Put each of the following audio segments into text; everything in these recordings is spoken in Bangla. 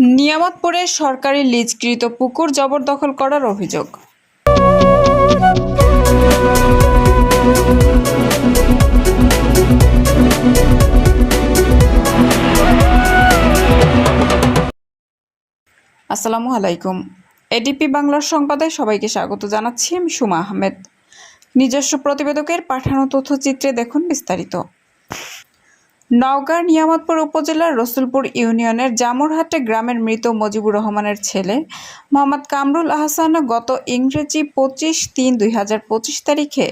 নিয়ামতপুরে সরকারি লিজকৃত পুকুর জবরদখল করার অভিযোগ। আসসালামু আলাইকুম। এডিপি বাংলার সংবাদে সবাইকে স্বাগত জানাচ্ছি, আমি সুমা আহমেদ। নিজস্ব প্রতিবেদকের পাঠানো তথ্যচিত্রে দেখুন বিস্তারিত। নওগাঁ নিয়ামতপুর উপজেলার রসুলপুর ইউনিয়নের জামুরহাটে গ্রামের মৃত মজিবুর রহমানের ছেলে মোহাম্মদ কামরুল আহসান গত ইংরেজি পঁচিশ তিন দুই তারিখে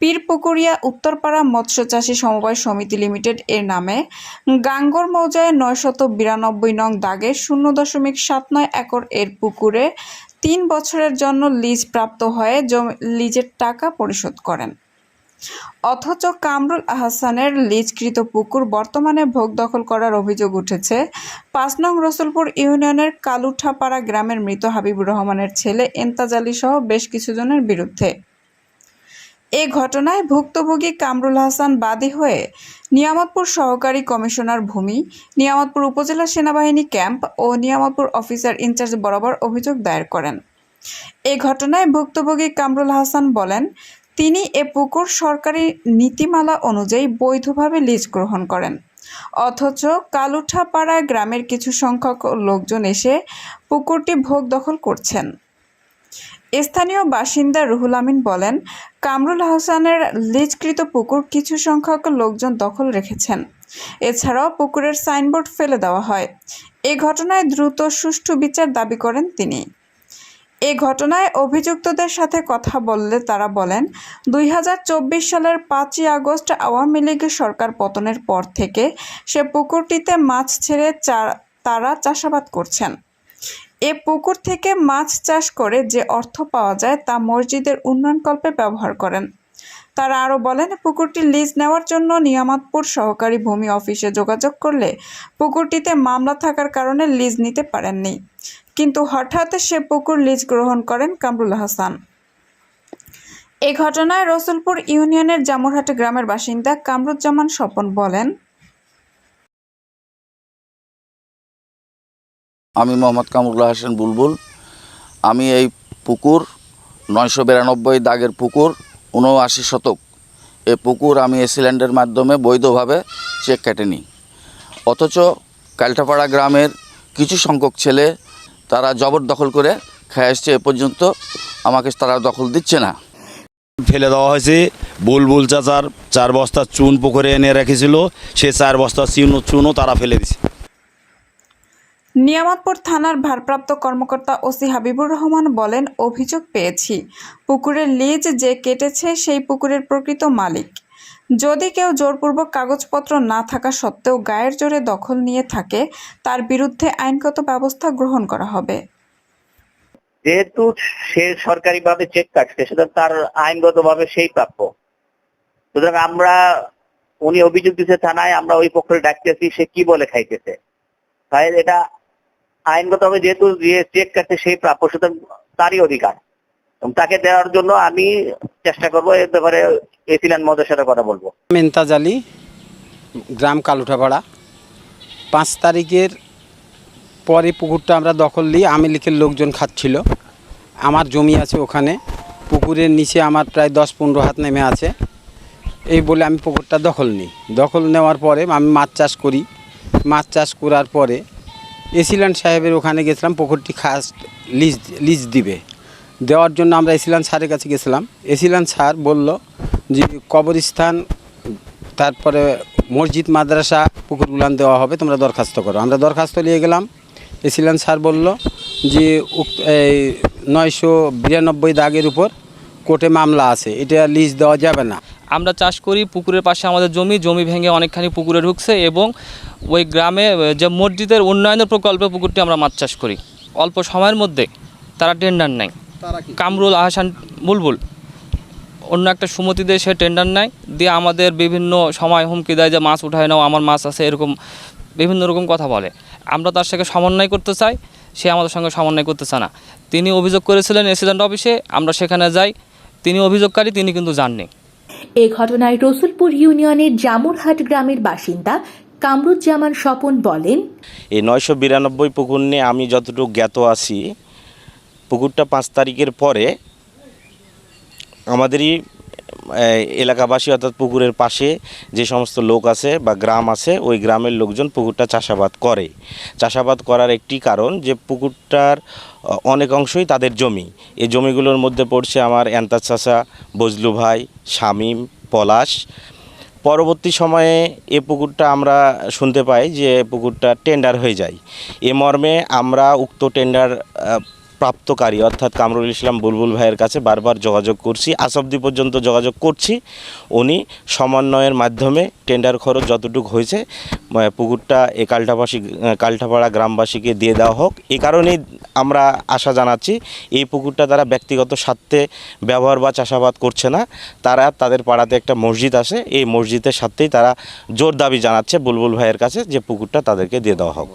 পীরপুকুরিয়া উত্তরপাড়া মৎস্য চাষী সমবায় সমিতি লিমিটেড এর নামে গাঙ্গর মৌজায় নয়শত বিরানব্বই নং দাগে শূন্য দশমিক সাত নয় একর এর পুকুরে তিন বছরের জন্য লিজ প্রাপ্ত হয়ে লিজের টাকা পরিশোধ করেন। অথচ কামরুল আহসানের লিজকৃত পুকুর বর্তমানে ভোগ দখল করার অভিযোগ উঠেছে। পাঁচ নং রসুলপুর ইউনিয়নের কালুঠাপাড়া গ্রামের মৃত হাবিবুর রহমানের ছেলে এন্তাজ আলী সহ বেশ কিছুজনের বিরুদ্ধে। এ ঘটনায় ভুক্তভোগী কামরুল হাসান বাদী হয়ে নিয়ামতপুর সহকারী কমিশনার ভূমি, নিয়ামতপুর উপজেলা সেনাবাহিনী ক্যাম্প ও নিয়ামতপুর অফিসার ইনচার্জ বরাবর অভিযোগ দায়ের করেন। এ ঘটনায় ভুক্তভোগী কামরুল হাসান বলেন তিনি এ পুকুর সরকারি নীতিমালা অনুযায়ী বৈধভাবে লিজ গ্রহণ করেন। অথচ কালুঠাপাড়া গ্রামের কিছু সংখ্যক লোকজন এসে পুকুরটি ভোগ দখল করছেন। স্থানীয় বাসিন্দা রুহুল আমিন বলেন, কামরুল হাসানের লিজকৃত পুকুর কিছু সংখ্যক লোকজন দখল রেখেছেন। এছাড়াও পুকুরের সাইনবোর্ড ফেলে দেওয়া হয়। এ ঘটনায় দ্রুত সুষ্ঠু বিচার দাবি করেন তিনি। এ ঘটনায় অভিযুক্তদের সাথে কথা বললে তারা বলেন, দুই হাজার চব্বিশ সালের পাঁচই আগস্ট আওয়ামী লীগের সরকার পতনের পর থেকে সে পুকুরটিতে মাছ ছেড়ে তারা চাষাবাদ করছেন। এ পুকুর থেকে মাছ চাষ করে যে অর্থ পাওয়া যায় তা মসজিদের উন্নয়নকল্পে ব্যবহার করেন। তারা আরও বলেন পুকুরটি লিজ নেওয়ার জন্য নিয়ামতপুর সহকারী ভূমি অফিসে যোগাযোগ করলে পুকুরটিতে মামলা থাকার কারণে লিজ নিতে পারেননি। কিন্তু হঠাৎ সে পুকুর লিজ গ্রহণ করেন কামরুল হাসান। এ ঘটনায় রসুলপুর ইউনিয়নের জামুরহাট গ্রামের বাসিন্দা কামরুজ্জামান স্বপন বলেন, আমি মোহাম্মদ কামরুল্লাহ হাসান বুলবুল। আমি এই পুকুর নয়শো বিরানব্বই দাগের পুকুর উনআশি শতক। এ পুকুর আমি এসিল্যান্ডের মাধ্যমে বৈধভাবে চেক কেটে নিই অথচ কালটাপাড়া গ্রামের কিছু সংখ্যক ছেলে তারা জবরদখল করে খেয়ে আসছে, এ পর্যন্ত আমাকে তারা দখল দিচ্ছে না। ফেলে দেওয়া হয়েছে। বুলবুল চাচার চার বস্তা চুন পুকুরে এনে রেখেছিল। সে চার বস্তা চুন চুনও তারা ফেলে দিছে নিয়ামতপুর থানার ভারপ্রাপ্ত কর্মকর্তা ওসি হাবিবুর রহমান বলেন, অভিযোগ পেয়েছি। পুকুরের লিজ যে কেটেছে সেই পুকুরের প্রকৃত মালিক। যদি কেউ জোরপূর্বক কাগজপত্র না থাকা সত্ত্বেও গায়ের জোরে দখল নিয়ে থাকে, তার বিরুদ্ধে আইনগত ব্যবস্থা গ্রহণ করা হবে। যেহেতু সে সরকারিভাবে চেক কাটছে সুতরাং তার আইনগতভাবে সেই প্রাপ্য। সুতরাং আমরা, উনি অভিযোগ দিচ্ছে থানায়, আমরা ওই পক্ষে ডাকতেছি, সে কি বলে খাইতেছে। তাই এটা আইনগতভাবে যেহেতু যে চেক কাটছে সেই প্রাপ্য সুতরাং তারই অধিকার। তাকে দেওয়ার জন্য আমি চেষ্টা করব এর ব্যাপারে এসিল্যান্ড মদের সাথে কথা বলব। মেন্তাজ আলী, গ্রাম কালুঠাপাড়া। পাঁচ তারিখের পরে পুকুরটা আমরা দখল নিই আমি লিখের লোকজন খাচ্ছিল। আমার জমি আছে ওখানে। পুকুরের নিচে আমার প্রায় দশ পনেরো হাত নেমে আছে। এই বলে আমি পুকুরটা দখল নিই। দখল নেওয়ার পরে আমি মাছ চাষ করি। মাছ চাষ করার পরে এসিল্যান্ড সাহেবের ওখানে গেছিলাম, পুকুরটি খাস লিজ লিজ দিবে। দেওয়ার জন্য আমরা এসিলান স্যারের কাছে গেছিলাম। এসিলান স্যার বলল যে, কবরস্থান, তারপরে মসজিদ, মাদ্রাসা পুকুরগুলান দেওয়া হবে, তোমরা দরখাস্ত করো। আমরা দরখাস্ত নিয়ে গেলাম। এসিলান স্যার বলল যে এই নয়শো বিরানব্বই দাগের উপর কোর্টে মামলা আছে, এটা লিজ দেওয়া যাবে না। আমরা চাষ করি পুকুরের পাশে আমাদের জমি জমি ভেঙে অনেকখানি পুকুরে ঢুকছে এবং ওই গ্রামে যে মসজিদের উন্নয়নের প্রকল্পে পুকুরটি আমরা মাছ চাষ করি। অল্প সময়ের মধ্যে তারা টেন্ডার নেয়। কামরুল আহসান বুলবুল অন্য একটা সুমতি দিয়ে সে টেন্ডার নেয়। দিয়ে আমাদের বিভিন্ন সময় হুমকি দেয় যে মাছ উঠায় নাও আমার মাছ আছে এরকম বিভিন্ন রকম কথা বলে। আমরা তার সঙ্গে সমন্বয় করতে চাই সে আমাদের সঙ্গে সমন্বয় করতে চায় না। তিনি অভিযোগ করেছিলেন এসিডেন্ট অফিসে আমরা সেখানে যাই। তিনি অভিযোগকারী তিনি কিন্তু যাননি এ ঘটনায় রসুলপুর ইউনিয়নের জামুরহাট গ্রামের বাসিন্দা কামরুজ্জামান স্বপন বলেন, এই নয়শো বিরানব্বই পুকুর নিয়ে আমি যতটুকু জ্ঞাত আছি, পুকুরটা পাঁচ তারিখের পরে আমাদেরই এলাকাবাসী অর্থাৎ পুকুরের পাশে যে সমস্ত লোক আছে বা গ্রাম আছে, ওই গ্রামের লোকজন পুকুরটা চাষাবাদ করে। চাষাবাদ করার একটি কারণ যে পুকুরটার অনেক অংশই তাদের জমি। এই জমিগুলোর মধ্যে পড়ছে আমার এন্তাজ চাষা বজলু ভাই, শামীম, পলাশ। পরবর্তী সময়ে এ পুকুরটা আমরা শুনতে পাই যে পুকুরটা টেন্ডার হয়ে যায়। এ মর্মে আমরা উক্ত টেন্ডার প্রাপ্তকারী, অর্থাৎ কামরুল ইসলাম বুলবুল ভাইয়ের কাছে বারবার যোগাযোগ করছি। অবধি পর্যন্ত যোগাযোগ করছি। উনি সমন্বয়ের মাধ্যমে টেন্ডার খরচ যতটুকু হয়েছে পুকুরটা এ কাল্টাবাসী কাল্টাপাড়া গ্রামবাসীকে দিয়ে দেওয়া হোক। এ কারণেই আমরা আশা জানাচ্ছি, এই পুকুরটা তারা ব্যক্তিগত স্বার্থে ব্যবহার বা চাষাবাদ করছে না। তারা তাদের পাড়াতে একটা মসজিদ আছে, এই মসজিদের সাথেই তারা জোর দাবি জানাচ্ছে বুলবুল ভাইয়ের কাছে যে পুকুরটা তাদেরকে দিয়ে দেওয়া হোক।